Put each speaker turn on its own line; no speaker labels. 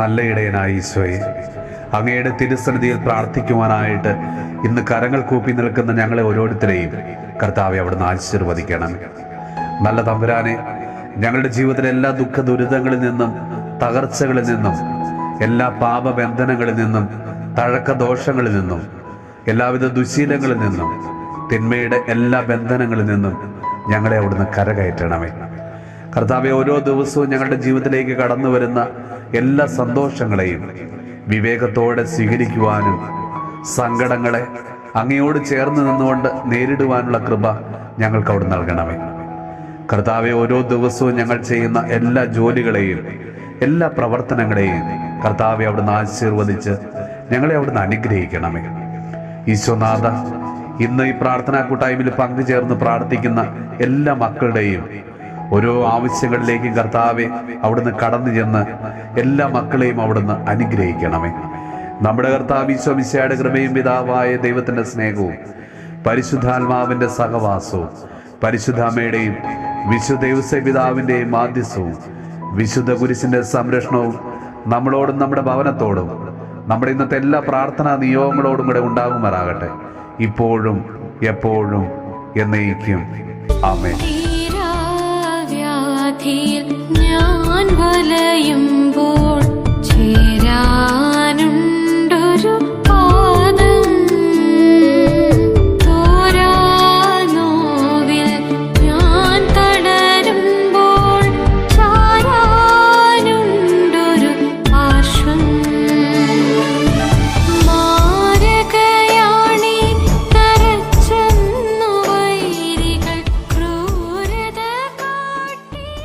നല്ല ഇടയനായ ഈശോയെ. അങ്ങയുടെ തിരുസന്നിധിയിൽ പ്രാർത്ഥിക്കുവാനായിട്ട് ഇന്ന് കരങ്ങൾ കൂപ്പി നിൽക്കുന്ന ഞങ്ങളെ ഓരോരുത്തരെയും കർത്താവെ അവിടുന്ന് ആശീർവദിക്കണം. നല്ല തമ്പുരാനെ ഞങ്ങളുടെ ജീവിതത്തിലെ എല്ലാ ദുഃഖ ദുരിതങ്ങളിൽ നിന്നും തകർച്ചകളിൽ നിന്നും എല്ലാ പാപബന്ധനങ്ങളിൽ നിന്നും തഴക്ക ദോഷങ്ങളിൽ നിന്നും എല്ലാവിധ ദുശീലങ്ങളിൽ നിന്നും തിന്മയുടെ എല്ലാ ബന്ധനങ്ങളിൽ നിന്നും ഞങ്ങളെ അവിടുന്ന് കരകയറ്റണമേ. കർത്താവെ ഓരോ ദിവസവും ഞങ്ങളുടെ ജീവിതത്തിലേക്ക് കടന്നു വരുന്ന എല്ലാ സന്തോഷങ്ങളെയും വിവേകത്തോടെ സ്വീകരിക്കുവാനും സങ്കടങ്ങളെ അങ്ങയോട് ചേർന്ന് നിന്നുകൊണ്ട് നേരിടുവാനുള്ള കൃപ ഞങ്ങൾക്ക് അവിടെ നൽകണമേ. കർത്താവെ ഓരോ ദിവസവും ഞങ്ങൾ ചെയ്യുന്ന എല്ലാ ജോലികളെയും എല്ലാ പ്രവർത്തനങ്ങളെയും കർത്താവെ അവിടുന്ന് ആശീർവദിച്ച് ഞങ്ങളെ അവിടുന്ന് അനുഗ്രഹിക്കണമേ. ഈശ്വനാഥ ഇന്ന് ഈ പ്രാർത്ഥനാ കൂട്ടായ്മയിൽ പങ്കുചേർന്ന് പ്രാർത്ഥിക്കുന്ന എല്ലാ മക്കളുടെയും ഓരോ ആവശ്യങ്ങളിലേക്കും കർത്താവെ അവിടുന്ന് കടന്നു ചെന്ന് എല്ലാ മക്കളെയും അവിടുന്ന് അനുഗ്രഹിക്കണമേ. നമ്മുടെ കർത്താവ് ഈശോ മിശയുടെ കൃപയും പിതാവായ ദൈവത്തിന്റെ സ്നേഹവും പരിശുദ്ധാത്മാവിന്റെ സഹവാസവും പരിശുദ്ധാമയുടെയും വിശുദ്ധ ദിവസ പിതാവിന്റെയും മാധ്യസ്ഥവും വിശുദ്ധ കുരിശിന്റെ സംരക്ഷണവും നമ്മളോടും നമ്മുടെ ഭവനത്തോടും നമ്മുടെ ഇന്നത്തെ എല്ലാ പ്രാർത്ഥനാ നിയോഗങ്ങളോടും കൂടെ ഉണ്ടാകുമാറാകട്ടെ. ഇപ്പോഴും എപ്പോഴും എന്നേക്കും. ആമേൻ.
साथी ज्ञान भर